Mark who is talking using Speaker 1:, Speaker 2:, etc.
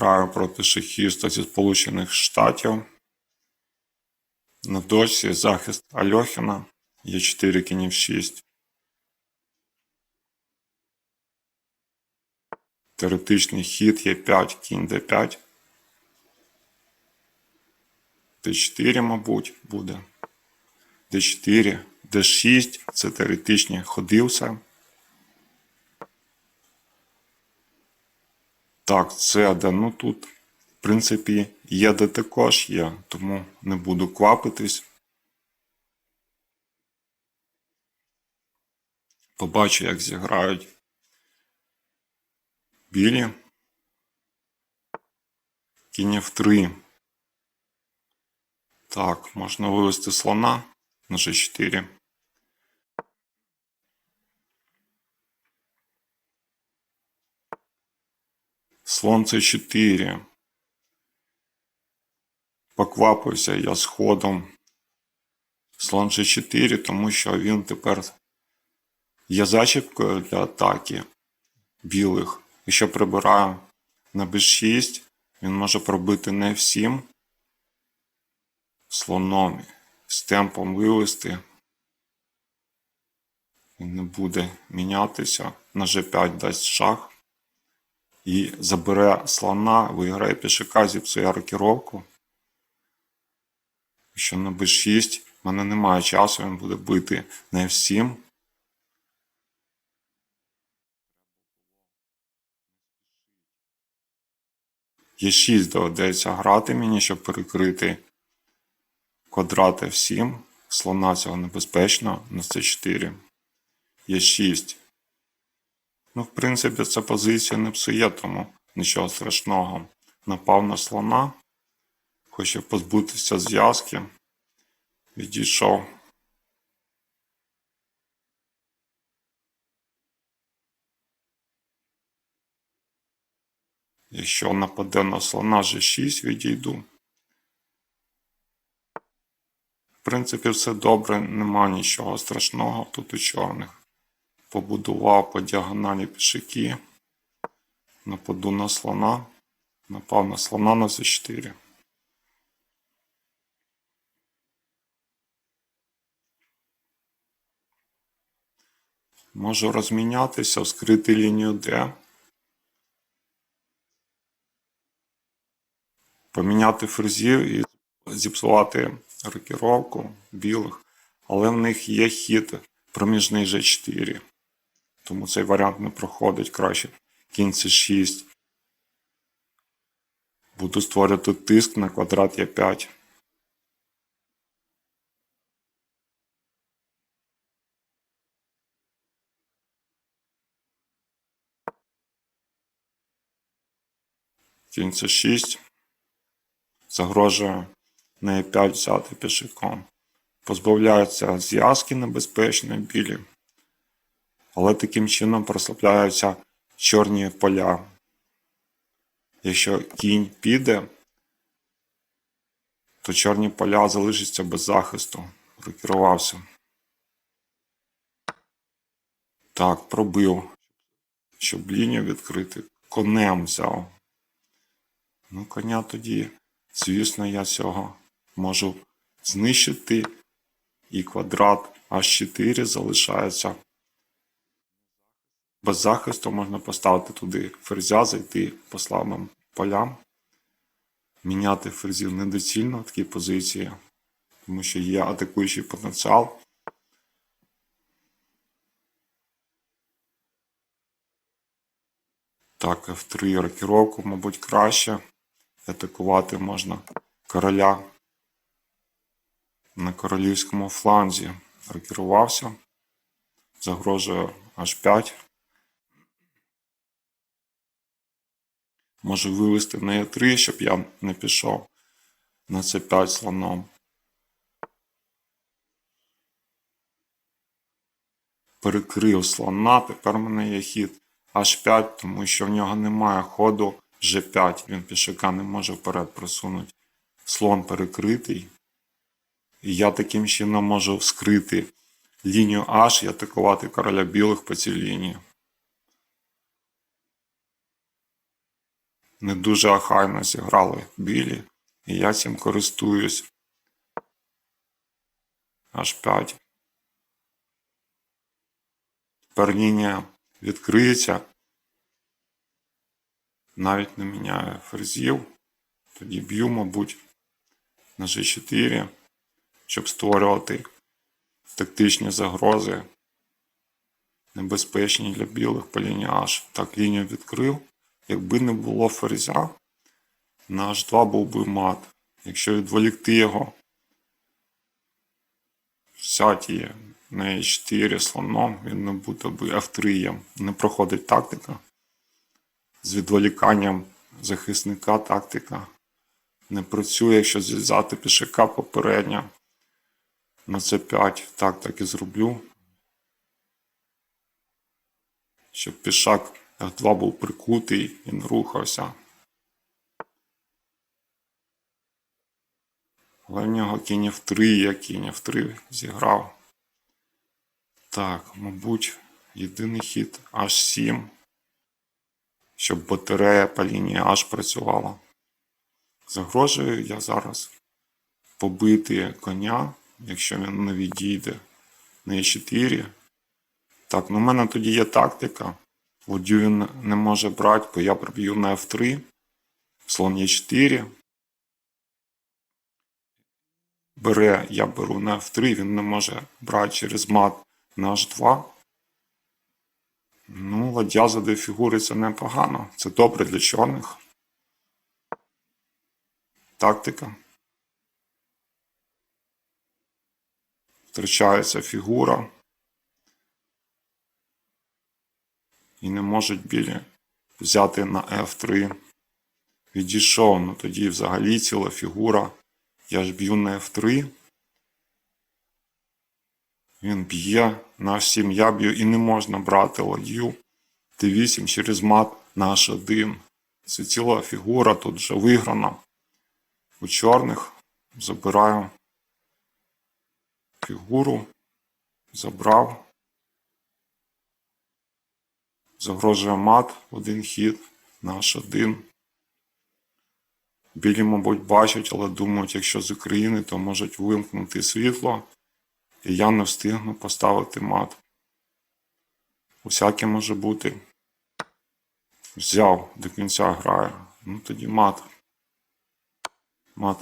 Speaker 1: Граю проти шахіста зі Сполучених Штатів. На дочці захист Альохіна. Є 4 кінів 6. Теоретичний хід є 5 кінь d5. d4, мабуть, буде. d4, d6 це теоретичні ходи Так, це де, ну тут, в принципі, є де також є, тому не буду квапитись. Побачу, як зіграють білі. Кінь F3. Так, можна вивести слона на G4. Слон С4. Поквапився я з ходом. Слон G4, тому що він тепер є зачіпкою для атаки білих. Якщо прибираю на b6, він може пробити не F7 слоном з темпом вивести. Він не буде мінятися. На G5 дасть шах. І забере слона, виграє пішака, зіпсує рокіровку. Якщо на b6 в мене немає часу, він буде бити на f7. Е6 доведеться грати мені, щоб перекрити квадрат f7. Слона цього небезпечно на c4. Е6. Ну, в принципі, ця позиція не псує, тому нічого страшного. Напав на слона. Хоче позбутися зв'язки. Відійшов. Якщо нападе на слона G6, відійду. В принципі, все добре, нема нічого страшного тут у чорних. Побудував по діагоналі пішаки. Нападу на слона. Напав на слона на c4. Можу розмінятися, вскрити лінію D. Поміняти ферзів і зіпсувати рокіровку білих. Але в них є хід проміжний G4. Тому цей варіант не проходить краще. Кінь c6. Буду створювати тиск на квадрат Е5. Кінь c6. Загрожує на Е5 взяти пішиком. Позбавляються зв'язки небезпечної білі. Але таким чином прослабляються чорні поля. Якщо кінь піде, то чорні поля залишаться без захисту. Рокірувався. Так, пробив. Щоб лінію відкрити. Конем взяв. Ну, коня тоді, звісно, я цього можу знищити. І квадрат H4 залишається. Без захисту можна поставити туди ферзя, зайти по слабим полям. Міняти ферзів недоцільно в такій позиції, тому що є атакуючий потенціал. Так, F3 рокіровку, мабуть, краще. Атакувати можна короля на королівському фланзі. Рокірувався. Загрожує H5. Можу вивести на Е3, щоб я не пішов на С5 слоном. Перекрив слона, тепер в мене є хід H5, тому що в нього немає ходу G5. Він пішака не може вперед просунути. Слон перекритий. І я таким чином можу вскрити лінію H і атакувати короля білих по цій лінії. Не дуже охайно зіграли білі, і я цим користуюсь. H5. Тепер лінія відкриється. Навіть не міняє ферзів. Тоді б'ю, мабуть, на G4, щоб створювати тактичні загрози, небезпечні для білих по лінії H. Так, лінію відкрив. Якби не було ферзя, на H2 був би мат. Якщо відволікти його, взяти на H4 слоном, він не буде би F3. Не проходить тактика. З відволіканням захисника тактика не працює, якщо зв'язати пішака попередньо на C5. Так, так і зроблю. Щоб пішак F2 був прикутий не рухався. Але в нього кінь F3, я кінь F3 зіграв. Так, мабуть, єдиний хід H7, щоб батарея по лінії H працювала. Загрожую я зараз побити коня, якщо він не відійде на E4. Так, ну в мене тоді є тактика. Ладю він не може брати, бо я проб'ю на F3, слон Е4. Бере, я беру на F3, він не може брати через мат на H2. Ну, ладья за фігури це непогано. Це добре для чорних. Тактика. Втрачається фігура. І не можуть білі взяти на F3. Відійшов, ну тоді взагалі ціла фігура. Я ж б'ю на F3. Він б'є на H7 я б'ю і не можна брати ладью. Т8 через мат на H1. Це ціла фігура тут вже виграна. У чорних забираю фігуру, забрав. Загрожує мат один хід на H1. Білі, мабуть, бачать, але думають, якщо з України, то можуть вимкнути світло, і я не встигну поставити мат. Усяке може бути. Взяв до кінця граю. Ну тоді мат. Мат.